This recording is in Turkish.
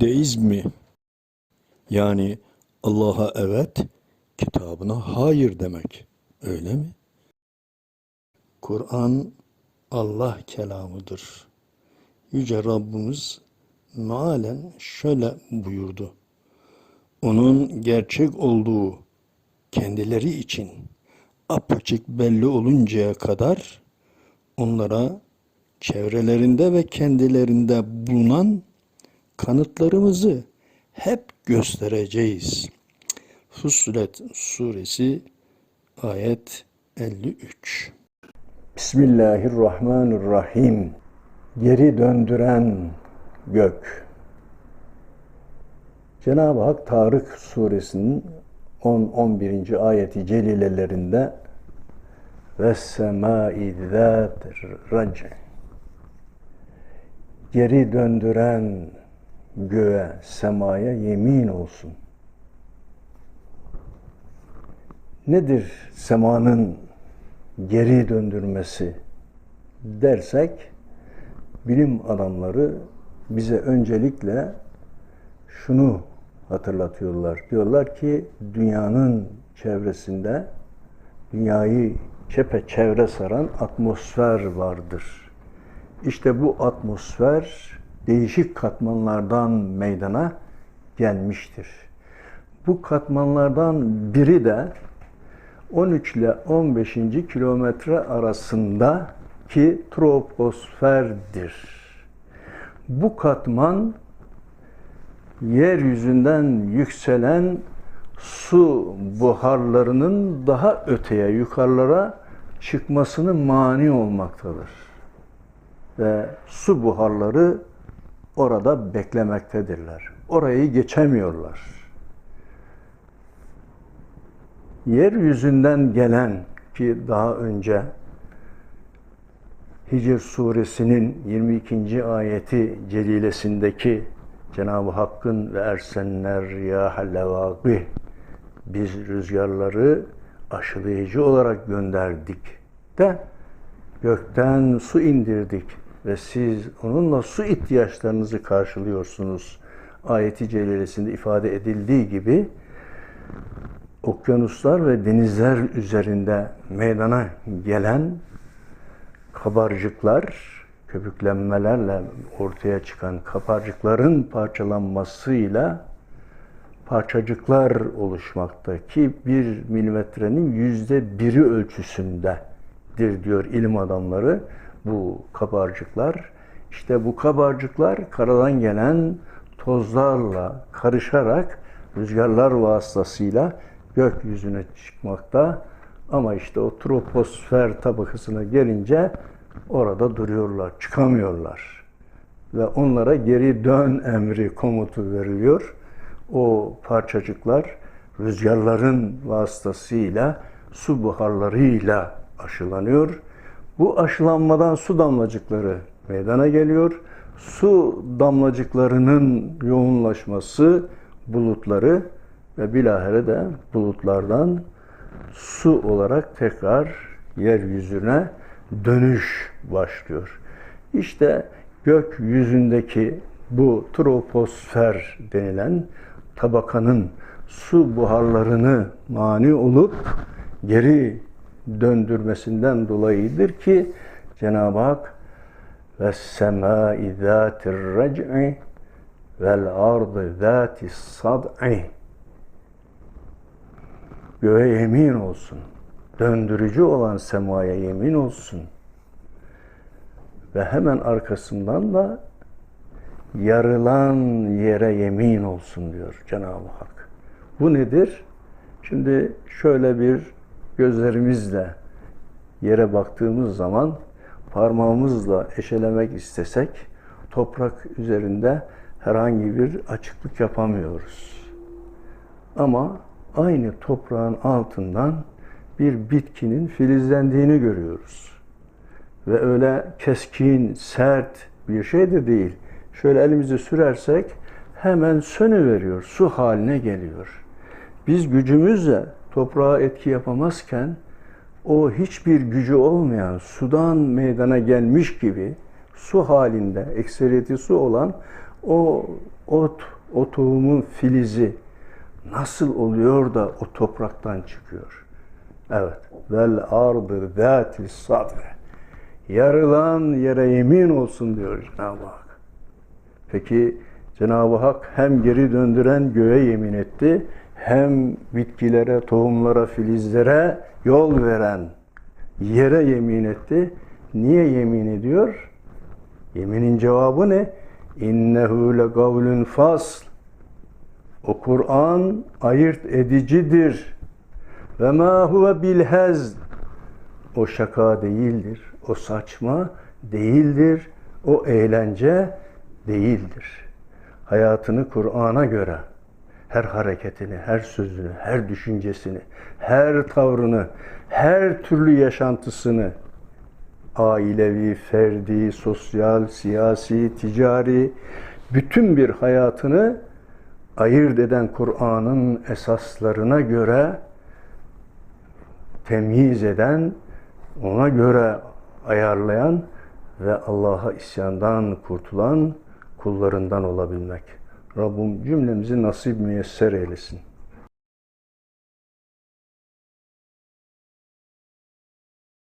Deizmi yani Allah'a evet, kitabına hayır demek. Öyle mi? Kur'an Allah kelamıdır. Yüce Rabbimiz mealen şöyle buyurdu. Onun gerçek olduğu kendileri için apaçık belli oluncaya kadar onlara çevrelerinde ve kendilerinde bulunan kanıtlarımızı hep göstereceğiz. Fussilet suresi ayet 53. Bismillahirrahmanirrahim. Geri döndüren gök. Cenab-ı Hak Tarık suresinin 10-11. ayeti celilelerinde ve semai zâtir geri döndüren göğe, semaya yemin olsun. Nedir semanın geri döndürmesi dersek bilim adamları bize öncelikle şunu hatırlatıyorlar. Diyorlar ki dünyanın çevresinde dünyayı çepeçevre saran atmosfer vardır. İşte bu atmosfer değişik katmanlardan meydana gelmiştir. Bu katmanlardan biri de 13 ile 15. kilometre arasında ki troposferdir. Bu katman yeryüzünden yükselen su buharlarının daha öteye, yukarılara çıkmasını mani olmaktadır. Ve su buharları orada beklemektedirler. Orayı geçemiyorlar. Yeryüzünden gelen ki daha önce Hicr suresinin 22. ayeti celilesindeki Cenab-ı Hakk'ın ve ersenler ya levâgih biz rüzgarları aşılayıcı olarak gönderdik de gökten su indirdik ve siz onunla su ihtiyaçlarınızı karşılıyorsunuz. Ayeti celilesinde ifade edildiği gibi okyanuslar ve denizler üzerinde meydana gelen kabarcıklar, köpüklenmelerle ortaya çıkan kabarcıkların parçalanmasıyla parçacıklar oluşmakta ki bir milimetrenin yüzde biri ölçüsündedir diyor ilim adamları bu kabarcıklar. İşte bu kabarcıklar karadan gelen tozlarla karışarak rüzgarlar vasıtasıyla gökyüzüne çıkmakta. Ama işte o troposfer tabakasına gelince orada duruyorlar, çıkamıyorlar. Ve onlara geri dön emri komutu veriliyor. O parçacıklar rüzgarların vasıtasıyla, su buharlarıyla aşılanıyor. Bu aşılanmadan su damlacıkları meydana geliyor. Su damlacıklarının yoğunlaşması bulutları ve bilahare de bulutlardan su olarak tekrar yeryüzüne dönüş başlıyor. İşte gökyüzündeki bu troposfer denilen tabakanın su buharlarını mani olup geri döndürmesinden dolayıdır ki Cenab-ı Hak ve semâi zâtir rec'i vel ardı zâti sad'i göğe yemin olsun. Döndürücü olan semaya yemin olsun. Ve hemen arkasından da yarılan yere yemin olsun diyor Cenab-ı Hak. Bu nedir? Şimdi şöyle bir gözlerimizle yere baktığımız zaman parmağımızla eşelemek istesek toprak üzerinde herhangi bir açıklık yapamıyoruz. Ama aynı toprağın altından bir bitkinin filizlendiğini görüyoruz. Ve öyle keskin, sert bir şey de değil. Şöyle elimizi sürersek hemen sönüveriyor, su haline geliyor. Biz gücümüzle toprağa etki yapamazken o hiçbir gücü olmayan sudan meydana gelmiş gibi su halinde ekseriyeti su olan o ot, o tohumun filizi nasıl oluyor da o topraktan çıkıyor? Evet. Vel ardı zâtil sadre. Yarılan yere yemin olsun diyor Cenab-ı Hak. Peki Cenab-ı Hak hem geri döndüren göğe yemin etti, hem bitkilere, tohumlara, filizlere yol veren yere yemin etti. Niye yemin ediyor? Yeminin cevabı ne? İnnehu le gavlun fasl. O Kur'an ayırt edicidir. Ve ma huve bilhez. O şaka değildir. O saçma değildir. O eğlence değildir. Hayatını Kur'an'a göre her hareketini, her sözünü, her düşüncesini, her tavrını, her türlü yaşantısını ailevi, ferdi, sosyal, siyasi, ticari bütün bir hayatını ayırt eden Kur'an'ın esaslarına göre temyiz eden, ona göre ayarlayan ve Allah'a isyandan kurtulan kullarından olabilmek. Rabbim cümlemizi nasip müyesser eylesin.